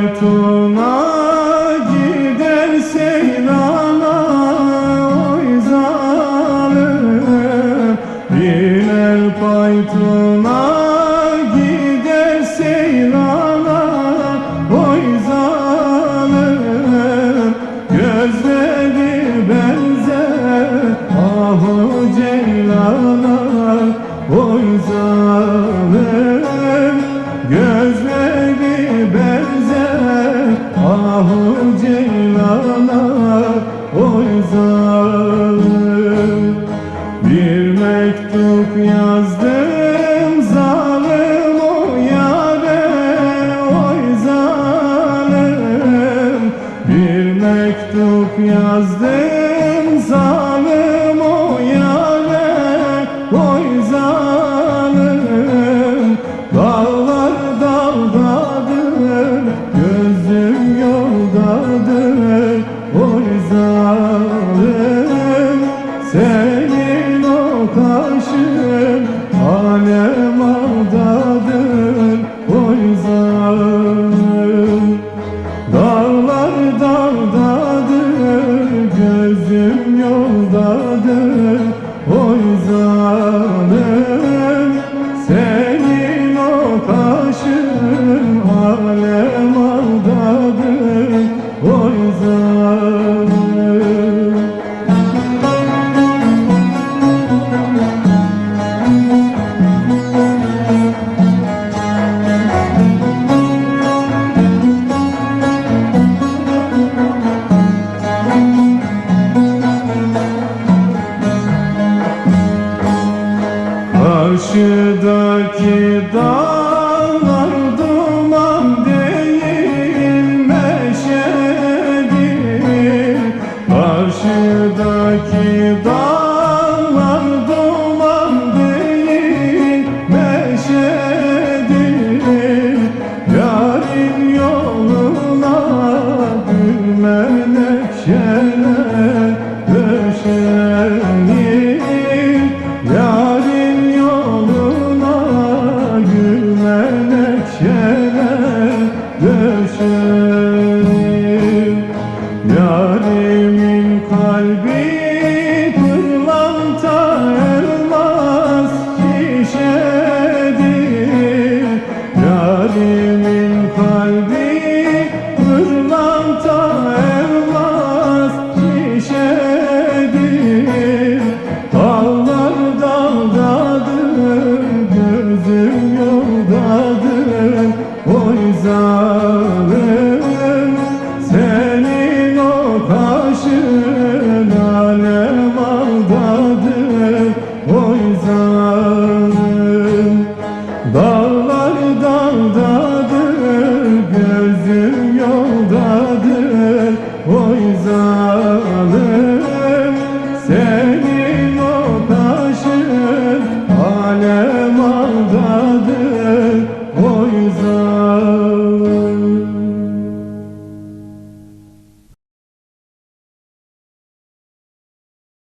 Zeytuna gidersen ana oy zalim. Biner paytuna Mevlana Boyzalı Bir mektup yazdım zalim o yâre Bir mektup yazdım zalim o karşıdaki dağ Be.